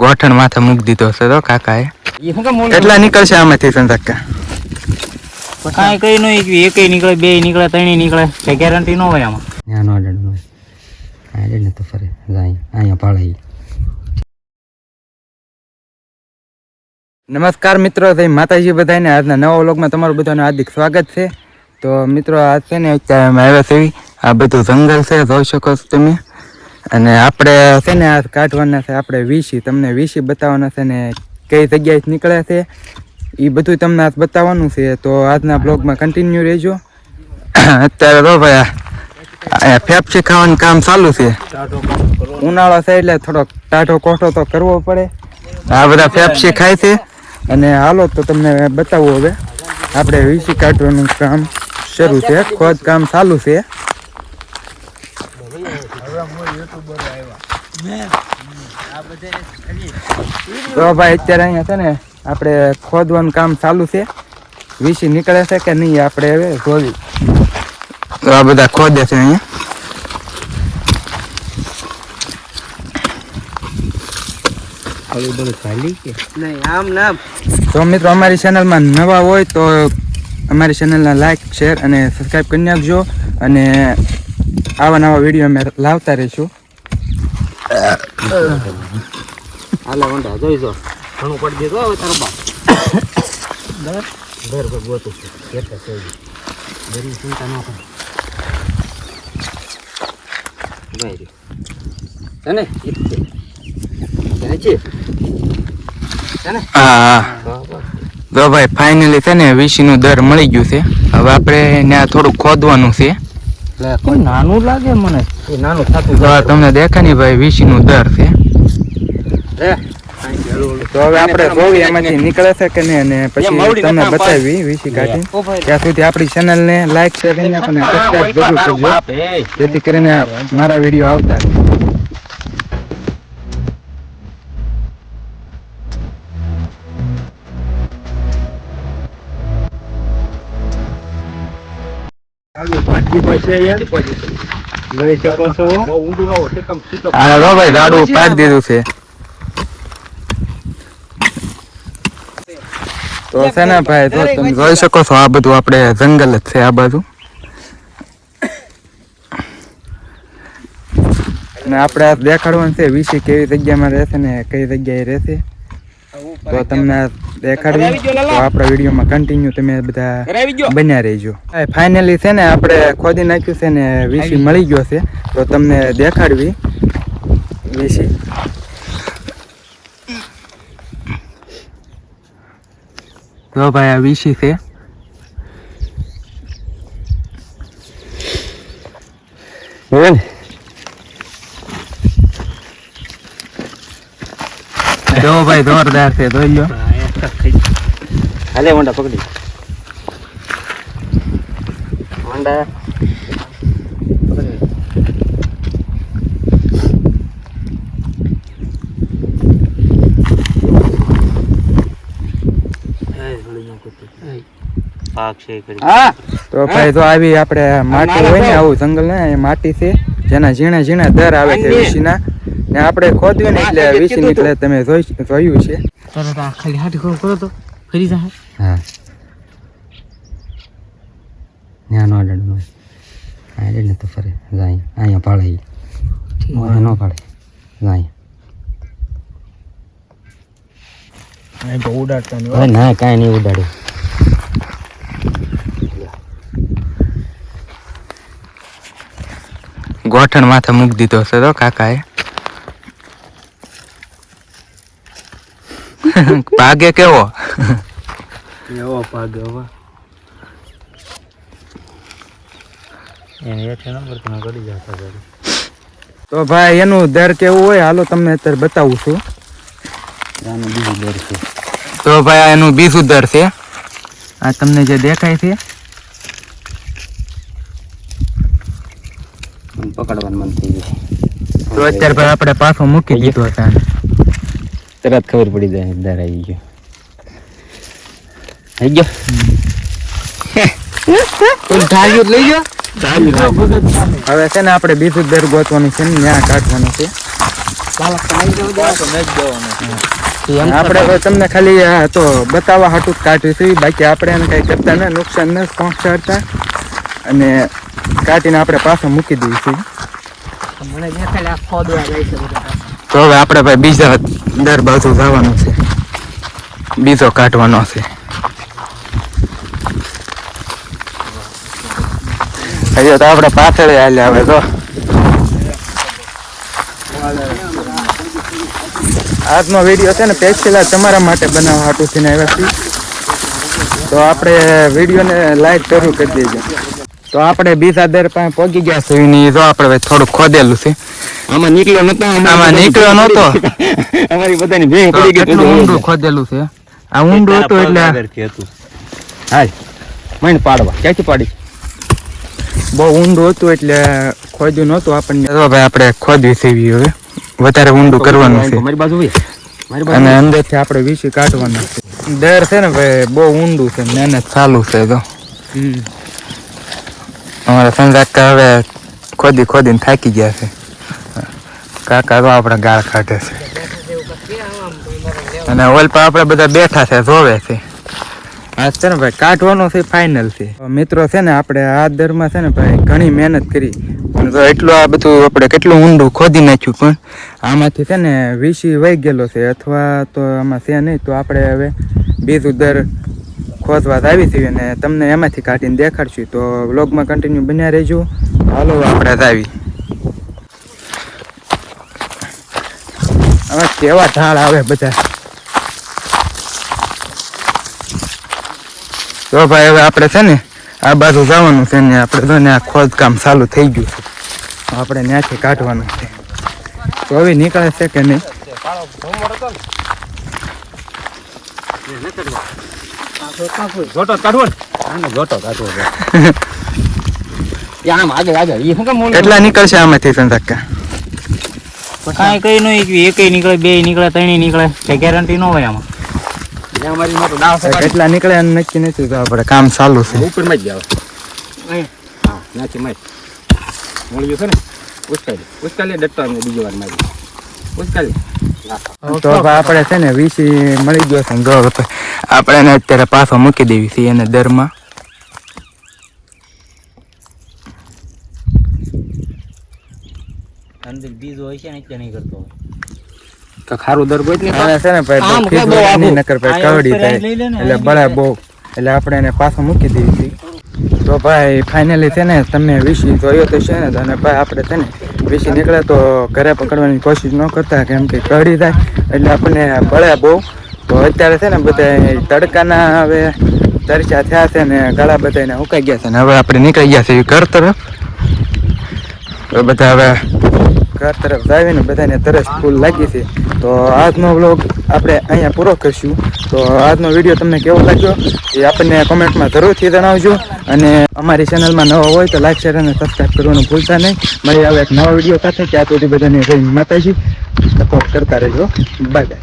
ગોઠણ માથે મૂકી દીધો છે તો કાકાએ? કેટલા નીકળશે આમાંથી સંતક્કા કાંઈ કઈ નો એકય નીકળે બે નીકળે ત્રણેય નીકળે. કઈ ગેરંટી ન હોય આમાં. ત્યાં નો અડડ હોય અડડ ને તો ફરે. જાય. અહીંયા પાળાઈ નમસ્કાર મિત્રો થઈ માતાજી બધાને. આજના નવા વ્લોગમાં તમારું બધાનું હાર્દિક સ્વાગત છે. તો મિત્રો આજ છે ને અત્યારે અમે આવ્યા છે આ બધું જંગલ છે જોઈ શકો છો તમે. અને આપણે છે ને આ કાઢવાના છે, આપણે વીસી, તમને વીસી બતાવવાના છે ને કઈ જગ્યાએ નીકળે છે એ બધું તમને આજ બતાવવાનું છે, તો આજના બ્લોગમાં કન્ટિન્યુ રહેજો. અત્યારે તો ભાઈ ફેફસી ખાવાનું કામ ચાલુ છે. ઉનાળો છે એટલે થોડોક ટાઢો કોઠો તો કરવો પડે. આ બધા ફેફસી ખાય છે. અને હાલો તો તમને બતાવું હવે. આપણે વીસી કાઢવાનું કામ શરૂ છે. ખોદ કામ ચાલુ છે. તો ભાઈ અત્યારે અહીંયા છે ને આપણે ખોદવાનું કામ ચાલુ છે. વીસી નીકળે છે કે નહીં આપણે હવે જોવી. તો આ બધા ખોદે છે અહીંયા. તો મિત્રો અમારી ચેનલમાં નવા હોય તો અમારી ચેનલને લાઈક શેર અને સબસ્ક્રાઈબ કરી નાખજો. અને આવા નવા વીડિયો અમે લાવતા રહીશું. હાલે વંડા જોઈ જો ઘણું પડી દીધું હવે તારો બાપ. ઘર પર ગોતું છે. કેટલા છે. ઘરની ચિંતા ન કરે. ભાઈ છે? ને તો ભાઈ ફાઇનલી છે ને વીસીનું દર મળી ગયું છે. હવે આપણે ત્યાં થોડું ખોદવાનું છે. નાનું લાગે મને. એ નાનું થતું તમને દેખાય ને ભાઈ વીસીનું દર છે. રે તો હવે આપણે જોવી એમાંથી નીકળે છે કે નહીં અને પછી તમને બતાવી વીસી કાઢી. ત્યાં સુધી આપણી ચેનલને લાઈક શેર અને સબસ્ક્રાઈબ જરૂર કરજો. જેથી કરીને મારા વીડિયો આવતા રહે. ભાઈ પાડી દીધું છે તો છે ને ભાઈ તમે જોઈ શકો છો આ બધું આપણે જંગલ જ છે આ બાજુ અને આપણે દેખાડવાનું છે, વિશે કેવી જગ્યામાં રહેશે ને કઈ જગ્યાએ રહેશે. તો તમને દેખાડવી તો આપણા વિડીયોમાં કન્ટિન્યુ તમે બધા બન્યા રહેજો. ફાઇનલી છે ને આપણે ખોદી નાખ્યું છે ને વીસી મળી ગયો છે. તો તમને દેખાડવી. વીસી. તો ભાઈ આ વીસી છે. જો ભાઈ જોરદાર છે જોઈ લો. હાલે વંડા પકડી. વંડા તો ભાઈ તો આવી આપણે માટી હોય ને આવું જંગલ ને માટી છે જેના ઝીણા ઝીણા દર આવે છે વીસીના ને આપણે ખોદ્યું ને એટલે વીસી નીકળે તમે જોઈ જોયું છે. તરત આ ખાલી હાથ કરો કરો તો ફરી જા હા. ત્યાં નો અડડ હોય અડડ ને તો ફરે. જાય. અહીંયા પાળે મોરે ન પાડે જાય. ઉડાડતા હવે ના કાંઈ નહીં ઉડાડ્યું ગોઠણ માથે મૂકી દીધો છે તો કાકાએ. ભાગે કેવો? એવો ભાગ હવે? તો ભાઈ એનું દર કેવું હોય? હાલો તમને અત્યારે બતાવું છું. આનું બીજું દર છે. તો ભાઈ એનું બીજું દર છે. આ તમને જે દેખાય છે? પકડવાનું મન થઈ ગયું. તો અત્યારે ભાઈ આપણે પાછો મૂકી દીધો આને. તરત ખબર પડી જાય દર આવી ગયો. આવી ગયો? લઈ ગયો હવે છે ને આપણે બીજું દર ગોતવાનું છે ને ત્યાં કાઢવાનું છે. પાલક તો નહીં જવું પાછો મેચ દેવાનો એમ આપણે હવે તમને ખાલી તો બતાવવા હાટું જ કાઢ્યું છે બાકી આપણે એને કઈ કરતા ને નુકસાન ન પહોંચાડતા અને કાઢીને આપણે પાછો મૂકી દઈશું. મને દેખાય આ ખોદવા જાય છે બધા. તો હવે આપણે ભાઈ બીજા દર બાજુ જવાનું છે. બીજો કાઢવાનો છે. હજી તો આપણે પાછળ હાલ્યા હવે તો. આજનો વીડિયો છે ને પેલા તમારા માટે બનાવવા હાટું થઈને આવ્યા તો આપણે વિડીયોને લાઈક જરૂર કરી દેજો. તો આપણે બીજા દર પાસે પહોંચી ગયા છે એની જો આપણે ભાઈ થોડું ખોદેલું છે. આમાં નીકળ્યો નતો આમાં નીકળ્યો નતો. અમારી બધાની ભેગ પડી ગઈ ઊંડું ખોદેલું છે? આ ઊંડું હતું એટલે હાલ મણ પાડવા. ક્યાંથી પાડી? બહુ ઊંડું હતું એટલે ખોદ્યું નહોતું આપણને. તો ભાઈ આપણે ખોદવી સેવી હવે. વધારે ઊંડું કરવાનું છે. મારી બાજુ હોય. મારી બાજુ અને અંદરથી આપણે વીસી કાઢવાના છે. દર છે ને ભાઈ બહુ ઊંડું છે મહેનત ચાલુ છે તો હમ. અમારા સંજાકા હવે ખોદી ખોદીને થાકી ગયા છે. કાકા તો આપણે ગાળ કાઢે છે. અને ઓલ પર આપણે બધા બેઠા છે, જોવે છે. આ છે ને ભાઈ કાઢવાનો છે ફાઇનલ છે. મિત્રો છે ને, આપણે આ દરમાં છે ને ભાઈ ઘણી મહેનત કરી. પણ તો એટલું આ બધું આપણે કેટલું ઊંડું ખોદી નાખ્યું, પણ આમાંથી છે ને, વીસી વહી ગયેલો છે, અથવા તો આમાં છે નહીં, તો આપણે હવે બીજું દર ખોદવા આવી છે અને તમને એમાંથી કાઢીને દેખાડશું. તો વ્લોગમાં કન્ટિન્યુ બન્યા રહેજો. હાલો, આપણે આવી. હવે કેવા ઢાળ આવે બધા. તો ભાઈ, હવે આપણે છે ને આ બાજુ જવાનું છે ને આપણે તો ને આ ખોદકામ ચાલુ થઈ ગયું છે. આપણે ત્યાંથી કાઢવાનું છે. તો હવે નીકળે છે કે નહીં? જોટો કાઢવો આનો જોટો કાઢવો એ આમ આગળ આગળ. એ શું કામ મોડું? કેટલા નીકળશે આમાંથી સંતાકા કાંઈ કઈ ન એકય નીકળે બે નીકળે ત્રણેય નીકળે. કઈ ગેરંટી ન હોય આમાં. કેટલા નીકળે એમ નક્કી નથી તો આપણે કામ ચાલુ છે. ઉપરમાં જ જાવ હા નાખી માર મળ્યું છે ને? ઉચકાલી ઉચકાલી ડટ્ટો બીજી વાર મારી. ઉચકાલી તો આપણે છે ને વીસી મળી ગયો છે ને જો આપણે એને અત્યારે પાછો મૂકી દેવી છે એને દરમાં. અંદર બીજ હોય છે ને એટલે નહીં કરતો તો ખારું દર ગોત ને છે ને ભાઈ આમ બહુ કે બહુ ખીજવાય નહીં, નકર ભાઈ કવડી થાય. લઈ લે ને, એટલે બળે બહુ એટલે આપણે એને પાછો મૂકી દેવી છે. તો ભાઈ ફાઇનલી છે ને તમે વીસી જોયો તો છે ને અને ભાઈ આપણે છે ને વિશી નીકળે તો ઘરે પકડવાની કોશિશ ન કરતા કેમ કે કવડી થાય. એટલે આપણને બળે બહુ તો અત્યારે છે ને બધા તડકાના હવે તરચા થયા છે ને ગળા બધાને ઉકાઈ ગયા છે ને હવે આપણે નીકળી ગયા છે ઘર તરફ. બધા હવે ઘર તરફ જાવીને બધાને તરસ ફૂલ લાગી છે. તો આજનો વ્લોગ આપણે અહીંયા પૂરો કરીશું. તો આજનો વીડિયો તમને કેવો લાગ્યો એ આપણને કોમેન્ટમાં જરૂરથી જણાવજો. અને અમારી ચેનલમાં નવો હોય તો લાઈક, શેર અને સબસ્ક્રાઈબ કરવાનું ભૂલતા નહીં. મળી આવે એક નવા વીડિયો સાથે ત્યાં સુધી બધાને માતાજી. સપોર્ટ કરતા રહેજો. Bye bye.